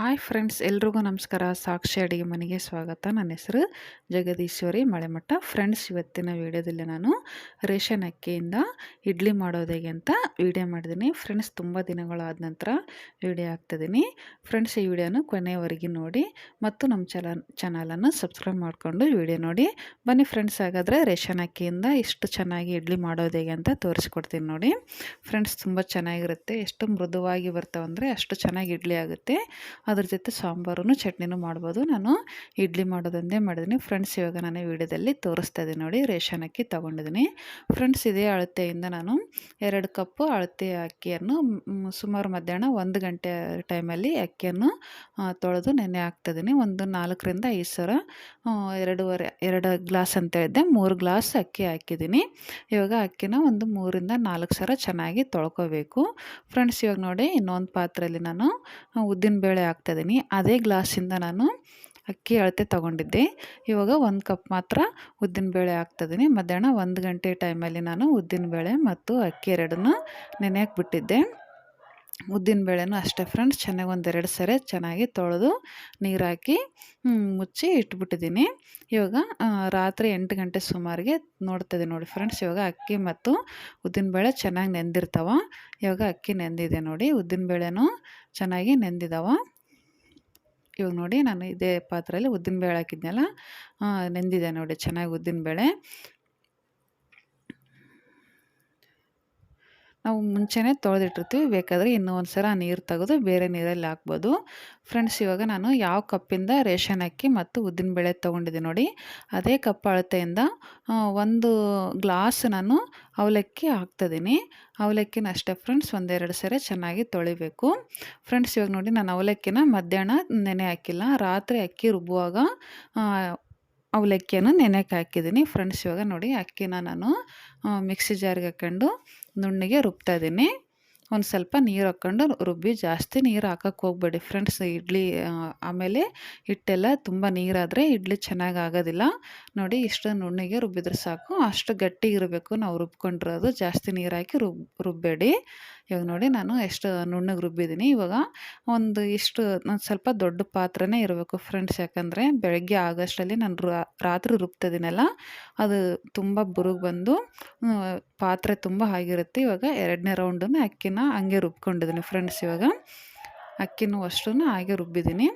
Hi friends, ಎಲ್ರಿಗೂ ನಮಸ್ಕಾರ. ಸಾಕ್ಷಿ ಅಡುಗೆ ಮನೆಗೆ ಸ್ವಾಗತ. ನನ್ನ ಹೆಸರು ಜಗದೀಶ್ವರಿ ಮಳೆಮಠ. ಫ್ರೆಂಡ್ಸ್, ಇವತ್ತಿನ ವಿಡಿಯೋದಲ್ಲಿ ನಾನು ರೇಷನ್ ಅಕ್ಕಿಯಿಂದ ಇಡ್ಲಿ ಮಾಡೋದು ಹೇಗೆ ಅಂತ ವಿಡಿಯೋ ಮಾಡಿದ್ದೀನಿ. ಫ್ರೆಂಡ್ಸ್, ತುಂಬ ದಿನಗಳಾದ ನಂತರ ವಿಡಿಯೋ ಹಾಕ್ತಿದ್ದೀನಿ. ಫ್ರೆಂಡ್ಸ್, ಈ ವಿಡಿಯೋನ ಕೊನೆಯವರೆಗೆ ನೋಡಿ ಮತ್ತು ನಮ್ಮ ಚಲ, ಚಾನಲನ್ನು ಸಬ್ಸ್ಕ್ರೈಬ್ ಮಾಡಿಕೊಂಡು ವಿಡಿಯೋ ನೋಡಿ. ಬನ್ನಿ ಫ್ರೆಂಡ್ಸ್, ಹಾಗಾದರೆ ರೇಷನ್ ಅಕ್ಕಿಯಿಂದ ಎಷ್ಟು ಚೆನ್ನಾಗಿ ಇಡ್ಲಿ ಮಾಡೋದು ಹೇಗೆ ಅಂತ ತೋರಿಸ್ಕೊಡ್ತೀನಿ ನೋಡಿ. ಫ್ರೆಂಡ್ಸ್, ತುಂಬ ಚೆನ್ನಾಗಿರುತ್ತೆ. ಎಷ್ಟು ಮೃದುವಾಗಿ ಬರ್ತಾವಂದರೆ ಅಷ್ಟು ಚೆನ್ನಾಗಿ ಇಡ್ಲಿ ಆಗುತ್ತೆ. ಅದ್ರ ಜೊತೆ ಸಾಂಬಾರು ಚಟ್ನಿನೂ ಮಾಡ್ಬೋದು. ನಾನು ಇಡ್ಲಿ ಮಾಡೋದೊಂದೇ ಮಾಡಿದ್ದೀನಿ ಫ್ರೆಂಡ್ಸ್ ಇವಾಗ ನಾನು ವಿಡಿಯೋದಲ್ಲಿ ತೋರಿಸ್ತಾ ಇದ್ದೀನಿ ನೋಡಿ ರೇಷನ್ ಅಕ್ಕಿ ತೊಗೊಂಡಿದ್ದೀನಿ ಫ್ರೆಂಡ್ಸ್, ಇದೇ ಅಳತೆಯಿಂದ ನಾನು ಎರಡು ಕಪ್ಪು ಅಳತೆ ಅಕ್ಕಿಯನ್ನು ಸುಮಾರು ಮಧ್ಯಾಹ್ನ ಒಂದು ಗಂಟೆ ಟೈಮಲ್ಲಿ ಅಕ್ಕಿಯನ್ನು ತೊಳೆದು ನೆನೆ ಹಾಕ್ತಿದ್ದೀನಿ ಒಂದು ನಾಲ್ಕರಿಂದ ಐದು ಸಾವಿರ ಎರಡೂವರೆ, ಎರಡು ಗ್ಲಾಸ್ ಅಂತ ಹೇಳಿದ್ದೆ. ಮೂರು ಗ್ಲಾಸ್ ಅಕ್ಕಿ ಹಾಕಿದ್ದೀನಿ. ಇವಾಗ ಅಕ್ಕಿನ ಒಂದು ಮೂರಿಂದ ನಾಲ್ಕು ಸಾವಿರ ಚೆನ್ನಾಗಿ ತೊಳ್ಕೊಬೇಕು. ಫ್ರೆಂಡ್ಸ್, ಇವಾಗ ನೋಡಿ, ಇನ್ನೊಂದು ಪಾತ್ರೆಯಲ್ಲಿ ನಾನು ಉದ್ದಿನಬೇಳೆ ಹಾಕ್ತೀನಿ ಹಾಕ್ತಾಯಿದ್ದೀನಿ. ಅದೇ ಗ್ಲಾಸಿಂದ ನಾನು ಅಕ್ಕಿ, ಅಳತೆ ತೊಗೊಂಡಿದ್ದೆ. ಇವಾಗ ಒಂದು ಕಪ್ ಮಾತ್ರ ಉದ್ದಿನಬೇಳೆ ಹಾಕ್ತಿದ್ದೀನಿ ಮಧ್ಯಾಹ್ನ ಒಂದು ಗಂಟೆ ಟೈಮಲ್ಲಿ ನಾನು ಉದ್ದಿನಬೇಳೆ ಮತ್ತು ಅಕ್ಕಿ ಎರಡನ್ನೂ ನೆನೆಯಕ್ಕೆ ಬಿಟ್ಟಿದ್ದೆ. ಉದ್ದಿನಬೇಳೆನೂ ಅಷ್ಟೇ ಫ್ರೆಂಡ್ಸ್ ಚೆನ್ನಾಗಿ ಒಂದೆರಡು ಸರಿ ಚೆನ್ನಾಗಿ ತೊಳೆದು ನೀರು ಹಾಕಿ ಮುಚ್ಚಿ ಇಟ್ಬಿಟ್ಟಿದ್ದೀನಿ. ಇವಾಗ ರಾತ್ರಿ ಎಂಟು ಗಂಟೆ ಸುಮಾರಿಗೆ ನೋಡ್ತಿದ್ದೆ ನೋಡಿ ಫ್ರೆಂಡ್ಸ್ ಇವಾಗ ಅಕ್ಕಿ ಮತ್ತು ಉದ್ದಿನಬೇಳೆ ಚೆನ್ನಾಗಿ ನೆಂದಿರ್ತಾವ. ಇವಾಗ ಅಕ್ಕಿ ನೆಂದಿದೆ ನೋಡಿ ಉದ್ದಿನಬೇಳೆನೂ ಚೆನ್ನಾಗಿ ನೆಂದಿದಾವ. ಇವಾಗ ನೋಡಿ ನಾನು ಇದೇ ಪಾತ್ರೆಯಲ್ಲಿ ಉದ್ದಿನಬೇಳೆ ಹಾಕಿದ್ನಲ್ಲ ನೆಂದಿದೆ ನೋಡಿ ಚೆನ್ನಾಗಿ ಉದ್ದಿನಬೇಳೆ. ನಾವು ಮುಂಚೆನೇ ತೊಳೆದಿಟ್ಟಿರ್ತೀವಿ. ಬೇಕಾದರೆ ಇನ್ನೂ ಒಂದು ಸಲ ನೀರು ತೆಗೆದು ಬೇರೆ ನೀರಲ್ಲಿ ಹಾಕ್ಬೋದು. ಫ್ರೆಂಡ್ಸ್ ಇವಾಗ ನಾನು ಯಾವ ಕಪ್ಪಿಂದ ರೇಷನ್ ಅಕ್ಕಿ ಮತ್ತು ಉದ್ದಿನಬೇಳೆ ತೊಗೊಂಡಿದ್ದೆ ನೋಡಿ. ಅದೇ ಕಪ್ ಅಳತೆಯಿಂದ ಒಂದು ಗ್ಲಾಸ್ ನಾನು ಅವಲಕ್ಕಿ ಹಾಕ್ತಿದ್ದೀನಿ. ಅವಲಕ್ಕಿನ ಅಷ್ಟೇ ಫ್ರೆಂಡ್ಸ್ ಒಂದೆರಡು ಸರಿ ಚೆನ್ನಾಗಿ ತೊಳಿಬೇಕು. ಫ್ರೆಂಡ್ಸ್ ಇವಾಗ ನೋಡಿ ನಾನು ಅವಲಕ್ಕಿನ ಮಧ್ಯಾಹ್ನ ನೆನೆ ಹಾಕಿಲ್ಲ. ರಾತ್ರಿ ಅಕ್ಕಿ ರುಬ್ಬುವಾಗ ಅವಲಕ್ಕಿಯನ್ನು ನೆನೆಯಕ್ಕೆ ಹಾಕಿದ್ದೀನಿ. ಫ್ರೆಂಡ್ಸ್ ಇವಾಗ ನೋಡಿ ಅಕ್ಕಿನ ನಾನು ಮಿಕ್ಸಿ ಜಾರಿಗೆ ಹಾಕ್ಕೊಂಡು ನುಣ್ಣಗೆ ರುಬ್ತಾ ಇದ್ದೀನಿ. ಒಂದು ಸ್ವಲ್ಪ ನೀರು ಹಾಕ್ಕೊಂಡು ರುಬ್ಬಿ ಜಾಸ್ತಿ ನೀರು ಹಾಕಕ್ಕೆ ಹೋಗ್ಬೇಡಿ ಫ್ರೆಂಡ್ಸ್. ಇಡ್ಲಿ ಆಮೇಲೆ ಹಿಟ್ಟೆಲ್ಲ ತುಂಬ ನೀರಾದರೆ ಇಡ್ಲಿ ಚೆನ್ನಾಗಿ ಆಗೋದಿಲ್ಲ. ನೋಡಿ ಇಷ್ಟು ನುಣ್ಣಿಗೆ ರುಬ್ಬಿದ್ರೆ ಸಾಕು. ಅಷ್ಟು ಗಟ್ಟಿ ಇರಬೇಕು. ನಾವು ರುಬ್ಕೊಂಡಿರೋದು ಜಾಸ್ತಿ ನೀರು ಹಾಕಿ ರುಬ್, ರುಬ್ಬೇಡಿ. ಇವಾಗ ನೋಡಿ ನಾನು ಎಷ್ಟು ನುಣ್ಣಗೆ ರುಬ್ಬಿದ್ದೀನಿ. ಇವಾಗ ಒಂದು ಇಷ್ಟು ಸ್ವಲ್ಪ ದೊಡ್ಡ ಪಾತ್ರೆನೇ ಇರಬೇಕು ಫ್ರೆಂಡ್ಸ್ ಯಾಕಂದರೆ ಬೆಳಗ್ಗೆ ಆಗಸ್ಟಲ್ಲಿ ನಾನು ರಾತ್ರಿ ರುಬ್ತಿದ್ದೀನಲ್ಲ, ಅದು ತುಂಬ ಬುರುಗು ಬಂದು ಪಾತ್ರೆ ತುಂಬ ಆಗಿರುತ್ತೆ. ಇವಾಗ ಎರಡನೇ ರೌಂಡನ್ನು ಅಕ್ಕಿನ ಹಂಗೆ ರುಬ್ಕೊಂಡಿದ್ದೀನಿ ಫ್ರೆಂಡ್ಸ್ ಇವಾಗ. ಅಕ್ಕಿನೂ ಅಷ್ಟೂ ಹಾಗೆ ರುಬ್ಬಿದ್ದೀನಿ.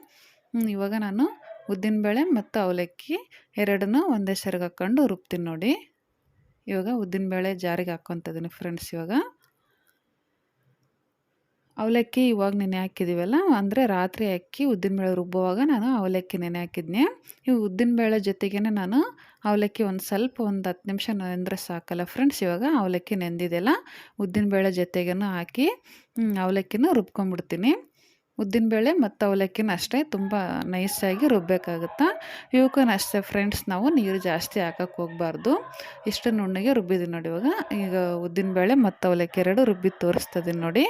ಇವಾಗ ನಾನು ಉದ್ದಿನಬೇಳೆ ಮತ್ತು ಅವಲಕ್ಕಿ ಎರಡನ್ನೂ ಒಂದೇ ಸರಿಗೆ ಹಾಕ್ಕೊಂಡು ರುಬ್ತೀನಿ ನೋಡಿ. ಇವಾಗ ಉದ್ದಿನಬೇಳೆ ಜಾರಿಗೆ ಹಾಕ್ಕೊತಿದ್ದೀನಿ ಫ್ರೆಂಡ್ಸ್ ಇವಾಗ. ಅವಲಕ್ಕಿ ಇವಾಗ ನೆನೆ ಹಾಕಿದ್ದೀವಲ್ಲ ಅಂದರೆ ರಾತ್ರಿ ಅಕ್ಕಿ ಉದ್ದಿನಬೇಳೆ ರುಬ್ಬುವಾಗ ನಾನು ಅವಲಕ್ಕಿ ನೆನೆ ಹಾಕಿದ್ನೆ. ಈ ಉದ್ದಿನಬೇಳೆ ಜೊತೆಗೇ ನಾನು ಅವಲಕ್ಕಿ ಒಂದು ಸ್ವಲ್ಪ ಒಂದು ಹತ್ತು ನಿಮಿಷ ನೆಂದರೆ ಸಾಕಲ್ಲ ಫ್ರೆಂಡ್ಸ್ ಇವಾಗ ಅವಲಕ್ಕಿ ನೆಂದಿದೆಯಲ್ಲ ಉದ್ದಿನಬೇಳೆ ಜೊತೆಗೇನು ಹಾಕಿ ಅವಲಕ್ಕಿನ ರುಬ್ಕೊಂಡ್ಬಿಡ್ತೀನಿ. ಉದ್ದಿನಬೇಳೆ ಮತ್ತು ಅವಲಕ್ಕಿನ ಅಷ್ಟೇ ತುಂಬ ನೈಸಾಗಿ ರುಬ್ಬಬೇಕಾಗುತ್ತಾ ಇವಕ್ಕೂ ಅಷ್ಟೇ ಫ್ರೆಂಡ್ಸ್ ನಾವು ನೀರು ಜಾಸ್ತಿ ಹಾಕಕ್ಕೆ ಹೋಗಬಾರ್ದು. ಇಷ್ಟು ನುಣ್ಣಗೆ ರುಬ್ಬಿದ್ದೀನಿ ನೋಡಿ ಇವಾಗ. ಈಗ ಉದ್ದಿನಬೇಳೆ ಮತ್ತು ಅವಲಕ್ಕಿ ಎರಡು ರುಬ್ಬಿ ತೋರಿಸ್ತದೀನಿ ನೋಡಿ.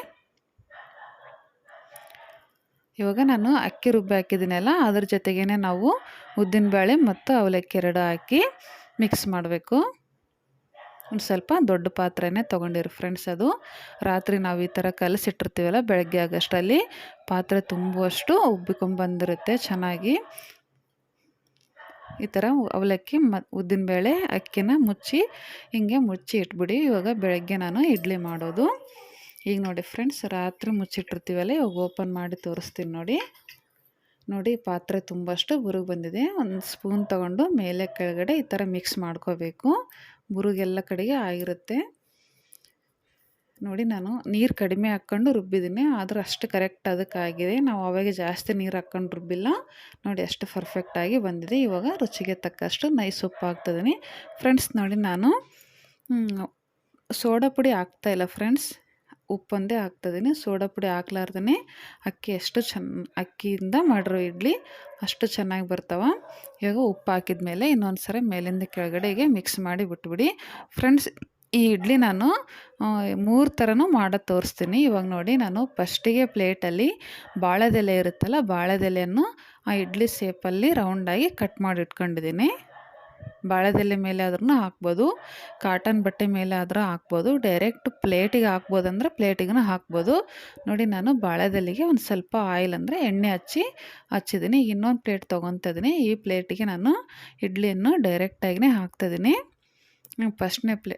ಇವಾಗ ನಾನು ಅಕ್ಕಿ ರುಬ್ಬಿ ಹಾಕಿದ್ದೀನಲ್ಲ, ಅದ್ರ ಜೊತೆಗೇ ನಾವು ಉದ್ದಿನಬೇಳೆ ಮತ್ತು ಅವಲಕ್ಕಿ ಎರಡು ಹಾಕಿ ಮಿಕ್ಸ್ ಮಾಡಬೇಕು. ಒಂದು ಸ್ವಲ್ಪ ದೊಡ್ಡ ಪಾತ್ರೆನೇ ತೊಗೊಂಡಿರು ಫ್ರೆಂಡ್ಸ್ ಅದು. ರಾತ್ರಿ ನಾವು ಈ ಥರ ಕಲಸಿಟ್ಟಿರ್ತೀವಲ್ಲ, ಬೆಳಗ್ಗೆ ಆಗಷ್ಟಲ್ಲಿ ಪಾತ್ರೆ ತುಂಬುವಷ್ಟು ಉಬ್ಬಿಕೊಂಬಂದಿರುತ್ತೆ ಚೆನ್ನಾಗಿ. ಈ ಥರ ಅವಲಕ್ಕಿ ಮ ಉದ್ದಿನಬೇಳೆ ಅಕ್ಕಿನ ಮುಚ್ಚಿ ಹಿಂಗೆ ಮುಚ್ಚಿ ಇಟ್ಬಿಡಿ. ಇವಾಗ ಬೆಳಗ್ಗೆ ನಾನು ಇಡ್ಲಿ ಮಾಡೋದು. ಈಗ ನೋಡಿ ಫ್ರೆಂಡ್ಸ್ ರಾತ್ರಿ ಮುಚ್ಚಿಟ್ಟಿರ್ತೀವಲ್ಲ, ಇವಾಗ ಓಪನ್ ಮಾಡಿ ತೋರಿಸ್ತೀನಿ ನೋಡಿ. ನೋಡಿ, ಪಾತ್ರೆ ತುಂಬಷ್ಟು ಬುರುಗು ಬಂದಿದೆ. ಒಂದು ಸ್ಪೂನ್ ತಗೊಂಡು ಮೇಲೆ ಕೆಳಗಡೆ ಈ ಥರ ಮಿಕ್ಸ್ ಮಾಡ್ಕೋಬೇಕು. ಬುರುಗೆಲ್ಲ ಕಡೆಗೆ ಆಗಿರುತ್ತೆ. ನೋಡಿ, ನಾನು ನೀರು ಕಡಿಮೆ ಹಾಕ್ಕೊಂಡು ರುಬ್ಬಿದ್ದೀನಿ. ಆದರೂ ಅಷ್ಟು ಕರೆಕ್ಟ್ ಅದಕ್ಕಾಗಿದೆ ನಾವು ಅವಾಗ ಜಾಸ್ತಿ ನೀರು ಹಾಕ್ಕೊಂಡು ರುಬ್ಬಿಲ್ಲ. ನೋಡಿ, ಅಷ್ಟು ಪರ್ಫೆಕ್ಟಾಗಿ ಬಂದಿದೆ. ಇವಾಗ ರುಚಿಗೆ ತಕ್ಕಷ್ಟು ನೈಸ್ ಉಪ್ಪು ಹಾಕ್ತಿದ್ದೀನಿ ಫ್ರೆಂಡ್ಸ್ ನೋಡಿ ನಾನು ಸೋಡಾ ಪುಡಿ ಹಾಕ್ತಾಯಿಲ್ಲ ಫ್ರೆಂಡ್ಸ್ ಉಪ್ಪೊಂದೇ ಹಾಕ್ತಿದ್ದೀನಿ ಸೋಡಾ ಪುಡಿ ಹಾಕ್ಲಾರ್ದೇ ಅಕ್ಕಿ ಎಷ್ಟು ಚೆನ್ನ ಅಕ್ಕಿಯಿಂದ ಮಾಡಿರೋ ಇಡ್ಲಿ ಅಷ್ಟು ಚೆನ್ನಾಗಿ ಬರ್ತಾವ. ಇವಾಗ ಉಪ್ಪು ಹಾಕಿದ ಮೇಲೆ ಇನ್ನೊಂದು ಸರಿ ಮೇಲಿಂದ ಕೆಳಗಡೆಗೆ ಮಿಕ್ಸ್ ಮಾಡಿ ಬಿಟ್ಬಿಡಿ. ಫ್ರೆಂಡ್ಸ್ ಈ ಇಡ್ಲಿ ನಾನು ಮೂರು ಥರನೂ ಮಾಡೋದು ತೋರಿಸ್ತೀನಿ. ಇವಾಗ ನೋಡಿ ನಾನು ಫಸ್ಟಿಗೆ ಪ್ಲೇಟಲ್ಲಿ ಬಾಳೆದೆಲೆ ಇರುತ್ತಲ್ಲ, ಬಾಳೆದೆಲೆಯನ್ನು ಆ ಇಡ್ಲಿ ಸೇಪಲ್ಲಿ ರೌಂಡಾಗಿ ಕಟ್ ಮಾಡಿ ಇಟ್ಕೊಂಡಿದ್ದೀನಿ. ಬಾಳೆದೆಲೆ ಮೇಲೆ ಆದ್ರೂ ಹಾಕ್ಬೋದು. ಕಾಟನ್ ಬಟ್ಟೆ ಮೇಲೆ ಆದರೂ ಹಾಕ್ಬೋದು. ಡೈರೆಕ್ಟ್ ಪ್ಲೇಟಿಗೆ ಹಾಕ್ಬೋದು ಅಂದರೆ ಪ್ಲೇಟಿಗೂ ಹಾಕ್ಬೋದು. ನೋಡಿ, ನಾನು ಬಾಳೆದೆಲೆಗೆ ಒಂದು ಸ್ವಲ್ಪ ಆಯಿಲ್ ಅಂದರೆ ಎಣ್ಣೆ ಹಚ್ಚಿ ಹಚ್ಚಿದ್ದೀನಿ. ಇನ್ನೊಂದು ಪ್ಲೇಟ್ ತೊಗೊತಿದ್ದೀನಿ ಈ ಪ್ಲೇಟಿಗೆ ನಾನು ಇಡ್ಲಿಯನ್ನು ಡೈರೆಕ್ಟಾಗಿಯೇ ಹಾಕ್ತಿದ್ದೀನಿ ಫಸ್ಟ್ನೇ ಪ್ಲೇ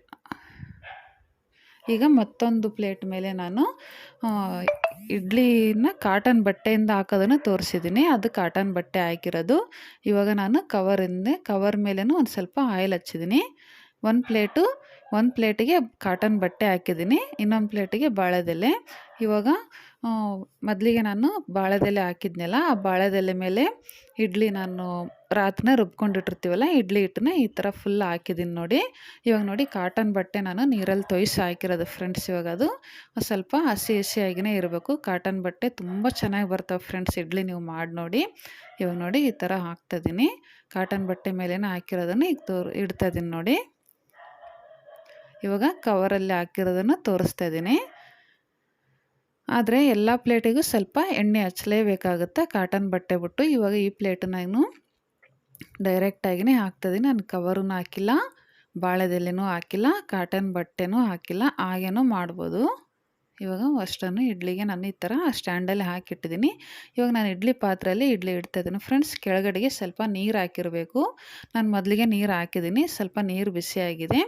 ಈಗ ಮತ್ತೊಂದು ಪ್ಲೇಟ್ ಮೇಲೆ ನಾನು ಇಡ್ಲಿನ ಕಾಟನ್ ಬಟ್ಟೆಯಿಂದ ಹಾಕೋದನ್ನು ತೋರಿಸಿದ್ದೀನಿ. ಅದು ಕಾಟನ್ ಬಟ್ಟೆ ಹಾಕಿರೋದು. ಇವಾಗ ನಾನು ಕವರಿಂದ ಕವರ್ ಮೇಲೂ ಒಂದು ಸ್ವಲ್ಪ ಆಯಿಲ್ ಹಚ್ಚಿದ್ದೀನಿ. ಒಂದು ಪ್ಲೇಟು, ಒಂದು ಪ್ಲೇಟಿಗೆ ಕಾಟನ್ ಬಟ್ಟೆ ಹಾಕಿದ್ದೀನಿ, ಇನ್ನೊಂದು ಪ್ಲೇಟಿಗೆ ಬಾಳೆದೆಲೆ. ಇವಾಗ ಮೊದಲಿಗೆ ನಾನು ಬಾಳೆದೆಲೆ ಹಾಕಿದ್ನಲ್ಲ, ಆ ಬಾಳೆದೆಲೆ ಮೇಲೆ ಇಡ್ಲಿ ನಾನು ರಾತ್ರಿನ ರುಬ್ಕೊಂಡಿಟ್ಟಿರ್ತೀವಲ್ಲ, ಇಡ್ಲಿ ಹಿಟ್ಟನ್ನ ಈ ಥರ ಫುಲ್ ಹಾಕಿದ್ದೀನಿ ನೋಡಿ. ಇವಾಗ ನೋಡಿ ಕಾಟನ್ ಬಟ್ಟೆ ನಾನು ನೀರಲ್ಲಿ ತೊಯ್ಸಿ ಹಾಕಿರೋದು ಫ್ರೆಂಡ್ಸ್ ಇವಾಗ ಅದು. ಸ್ವಲ್ಪ ಹಸಿ ಹಸಿಯಾಗಿಯೇ ಇರಬೇಕು. ಕಾಟನ್ ಬಟ್ಟೆ ತುಂಬ ಚೆನ್ನಾಗಿ ಬರ್ತವೆ ಫ್ರೆಂಡ್ಸ್ ಇಡ್ಲಿ ನೀವು ಮಾಡಿ ನೋಡಿ. ಇವಾಗ ನೋಡಿ ಈ ಥರ ಹಾಕ್ತಾಯಿದ್ದೀನಿ ಕಾಟನ್ ಬಟ್ಟೆ ಮೇಲೇ ಹಾಕಿರೋದನ್ನು ಈಗ ತೋರ್ ಇಡ್ತಾಯಿದ್ದೀನಿ ನೋಡಿ. ಇವಾಗ ಕವರಲ್ಲಿ ಹಾಕಿರೋದನ್ನು ತೋರಿಸ್ತಾ ಇದ್ದೀನಿ. ಆದರೆ ಎಲ್ಲ ಪ್ಲೇಟಿಗೂ ಸ್ವಲ್ಪ ಎಣ್ಣೆ ಹಚ್ಚಲೇಬೇಕಾಗುತ್ತೆ? ಕಾಟನ್ ಬಟ್ಟೆ ಬಿಟ್ಟು ಇವಾಗ ಈ ಪ್ಲೇಟನ್ನ ನಾನು ಡೈರೆಕ್ಟಾಗಿಯೇ ಹಾಕ್ತಾಯಿದ್ದೀನಿ ನಾನು ಕವರೂ ಹಾಕಿಲ್ಲ, ಬಾಳೆದೆಲೆನೂ ಹಾಕಿಲ್ಲ, ಕಾಟನ್ ಬಟ್ಟೆನೂ ಹಾಕಿಲ್ಲ, ಹಾಗೇನೂ ಮಾಡ್ಬೋದು. ಇವಾಗ ಅಷ್ಟನ್ನು ಇಡ್ಲಿಗೆ ನಾನು ಈ ಥರ ಸ್ಟ್ಯಾಂಡಲ್ಲಿ ಹಾಕಿಟ್ಟಿದ್ದೀನಿ. ಇವಾಗ ನಾನು ಇಡ್ಲಿ ಪಾತ್ರೆಯಲ್ಲಿ ಇಡ್ಲಿ ಇಡ್ತಾ ಇದ್ದೀನಿ. ಫ್ರೆಂಡ್ಸ್, ಕೆಳಗಡೆಗೆ ಸ್ವಲ್ಪ ನೀರು ಹಾಕಿರಬೇಕು. ನಾನು ಮೊದಲಿಗೆ ನೀರು ಹಾಕಿದ್ದೀನಿ. ಸ್ವಲ್ಪ ನೀರು ಬಿಸಿಯಾಗಿದೆ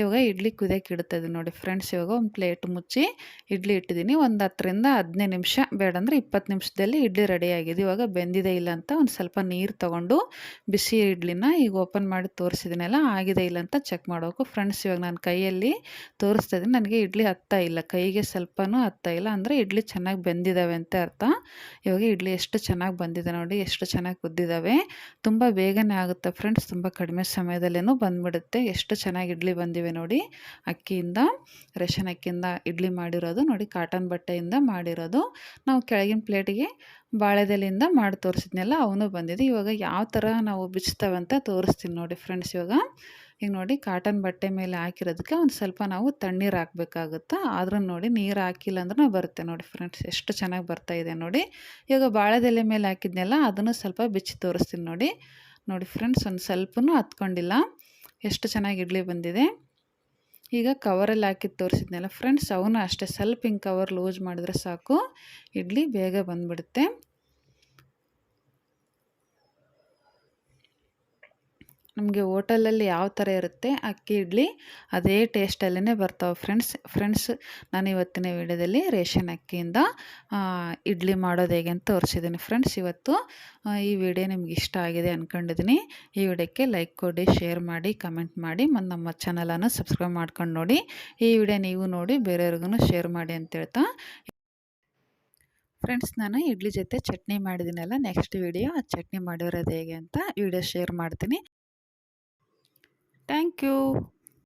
ಇವಾಗ ಇಡ್ಲಿ ಕುದಿಯೋಕೆ ಇಡ್ತಾಯಿದ್ದೀನಿ ನೋಡಿ ಫ್ರೆಂಡ್ಸ್, ಇವಾಗ ಒಂದು ಪ್ಲೇಟ್ ಮುಚ್ಚಿ ಇಡ್ಲಿ ಇಟ್ಟಿದ್ದೀನಿ. ಒಂದು ಹತ್ತರಿಂದ ಹದಿನೈದು ನಿಮಿಷ ಬೇಡ ಅಂದರೆ ಇಪ್ಪತ್ತು ನಿಮಿಷದಲ್ಲಿ ಇಡ್ಲಿ ರೆಡಿಯಾಗಿದೆ ಇವಾಗ ಬೆಂದಿದೆ ಇಲ್ಲ ಅಂತ ಒಂದು ಸ್ವಲ್ಪ ನೀರು ತೊಗೊಂಡು ಬಿಸಿ ಇಡ್ಲಿನ ಈಗ ಓಪನ್ ಮಾಡಿ ತೋರಿಸಿದ್ದೀನಲ್ಲ ಆಗಿದೆ ಇಲ್ಲ ಅಂತ ಚೆಕ್ ಮಾಡಬೇಕು ಫ್ರೆಂಡ್ಸ್, ಇವಾಗ ನಾನು ಕೈಯಲ್ಲಿ ತೋರಿಸ್ತಾ ಇದ್ದೀನಿ. ನನಗೆ ಇಡ್ಲಿ ಹತ್ತಾ ಇಲ್ಲ. ಕೈಗೆ ಸ್ವಲ್ಪ ಸ್ವಲ್ಪನೂ ಅತ್ತ ಇಲ್ಲ. ಅಂದರೆ ಇಡ್ಲಿ ಚೆನ್ನಾಗಿ ಬೆಂದಿದ್ದಾವೆ ಅಂತ ಅರ್ಥ. ಇವಾಗ ಇಡ್ಲಿ ಎಷ್ಟು ಚೆನ್ನಾಗಿ ಬಂದಿದೆ ನೋಡಿ, ಎಷ್ಟು ಚೆನ್ನಾಗಿ ಕುದ್ದಿದ್ದಾವೆ ತುಂಬ ಬೇಗನೆ ಆಗುತ್ತೆ ಫ್ರೆಂಡ್ಸ್ ತುಂಬ ಕಡಿಮೆ ಸಮಯದಲ್ಲೇ ಬಂದ್ಬಿಡುತ್ತೆ. ಎಷ್ಟು ಚೆನ್ನಾಗಿ ಇಡ್ಲಿ ಬಂದಿವೆ ನೋಡಿ. ಅಕ್ಕಿಯಿಂದ, ರೇಷನ್ ಅಕ್ಕಿಯಿಂದ ಇಡ್ಲಿ ಮಾಡಿರೋದು ನೋಡಿ ಕಾಟನ್ ಬಟ್ಟೆಯಿಂದ ಮಾಡಿರೋದು. ನಾವು ಕೆಳಗಿನ ಪ್ಲೇಟಿಗೆ ಬಾಳೆದೆಲೆಯಿಂದ ಮಾಡಿ ತೋರಿಸಿದ್ನೆಲ್ಲ, ಅವನು ಬಂದಿದೆ ಇವಾಗ ಯಾವ ಥರ ನಾವು ಬಿಚ್ತವೆ ಅಂತ ತೋರಿಸ್ತೀನಿ ನೋಡಿ ಫ್ರೆಂಡ್ಸ್ ಇವಾಗ. ಈಗ ನೋಡಿ ಕಾಟನ್ ಬಟ್ಟೆ ಮೇಲೆ ಹಾಕಿರೋದಕ್ಕೆ ಒಂದು ಸ್ವಲ್ಪ ನಾವು ತಣ್ಣೀರು ಹಾಕಬೇಕಾಗುತ್ತಾ? ಆದ್ರೂ ನೋಡಿ ನೀರು ಹಾಕಿಲ್ಲ ಅಂದ್ರೆ ಬರುತ್ತೆ ನೋಡಿ ಫ್ರೆಂಡ್ಸ್ ಎಷ್ಟು ಚೆನ್ನಾಗಿ ಬರ್ತಾ ಇದೆ ನೋಡಿ. ಇವಾಗ ಬಾಳೆದೆಲೆ ಮೇಲೆ ಹಾಕಿದ್ನೆಲ್ಲ, ಅದನ್ನು ಸ್ವಲ್ಪ ಬಿಚ್ಚಿ ತೋರಿಸ್ತೀನಿ ನೋಡಿ. ನೋಡಿ ಫ್ರೆಂಡ್ಸ್ ಒಂದು ಸ್ವಲ್ಪನೂ ಹತ್ಕೊಂಡಿಲ್ಲ. ಎಷ್ಟು ಚೆನ್ನಾಗಿ ಇಡ್ಲಿ ಬಂದಿದೆ. ಈಗ ಕವರಲ್ಲಿ ಹಾಕಿದ್ದು ತೋರಿಸಿದ್ನಲ್ಲ ಫ್ರೆಂಡ್ಸ್ ಅವನು ಅಷ್ಟೇ ಸ್ವಲ್ಪ ಹಿಂಗೆ ಕವರ್ ಲೂಸ್ ಮಾಡಿದ್ರೆ ಸಾಕು. ಇಡ್ಲಿ ಬೇಗ ಬಂದುಬಿಡುತ್ತೆ. ನಮಗೆ ಹೋಟೆಲಲ್ಲಿ ಯಾವ ಥರ ಇರುತ್ತೆ, ಅಕ್ಕಿ, ಇಡ್ಲಿ ಅದೇ ಟೇಸ್ಟಲ್ಲೇ ಬರ್ತಾವೆ ಫ್ರೆಂಡ್ಸ್. ಫ್ರೆಂಡ್ಸ್, ನಾನು ಇವತ್ತಿನ ವಿಡಿಯೋದಲ್ಲಿ ರೇಷನ್ ಅಕ್ಕಿಯಿಂದ ಇಡ್ಲಿ ಮಾಡೋದು ಹೇಗೆ ಅಂತ ತೋರಿಸಿದ್ದೀನಿ ಫ್ರೆಂಡ್ಸ್. ಇವತ್ತು ಈ ವಿಡಿಯೋ ನಿಮ್ಗೆ ಇಷ್ಟ ಆಗಿದೆ ಅಂದ್ಕೊಂಡಿದ್ದೀನಿ ಈ ವಿಡಿಯೋಕ್ಕೆ ಲೈಕ್ ಕೊಡಿ, ಶೇರ್ ಮಾಡಿ, ಕಮೆಂಟ್ ಮಾಡಿ, ಮತ್ತು ನಮ್ಮ ಚಾನಲನ್ನು ಸಬ್ಸ್ಕ್ರೈಬ್ ಮಾಡ್ಕೊಂಡು ನೋಡಿ. ಈ ವಿಡಿಯೋ ನೀವು ನೋಡಿ, ಬೇರೆಯವ್ರಿಗೂ ಶೇರ್ ಮಾಡಿ ಅಂತ ಹೇಳ್ತಾ. ಫ್ರೆಂಡ್ಸ್, ನಾನು ಇಡ್ಲಿ ಜೊತೆ ಚಟ್ನಿ ಮಾಡಿದ್ದೀನಲ್ಲ, ನೆಕ್ಸ್ಟ್ ವಿಡಿಯೋ ಆ ಚಟ್ನಿ ಮಾಡಿರೋದು ಹೇಗೆ ಅಂತ ವಿಡಿಯೋ ಶೇರ್ ಮಾಡ್ತೀನಿ. Thank you.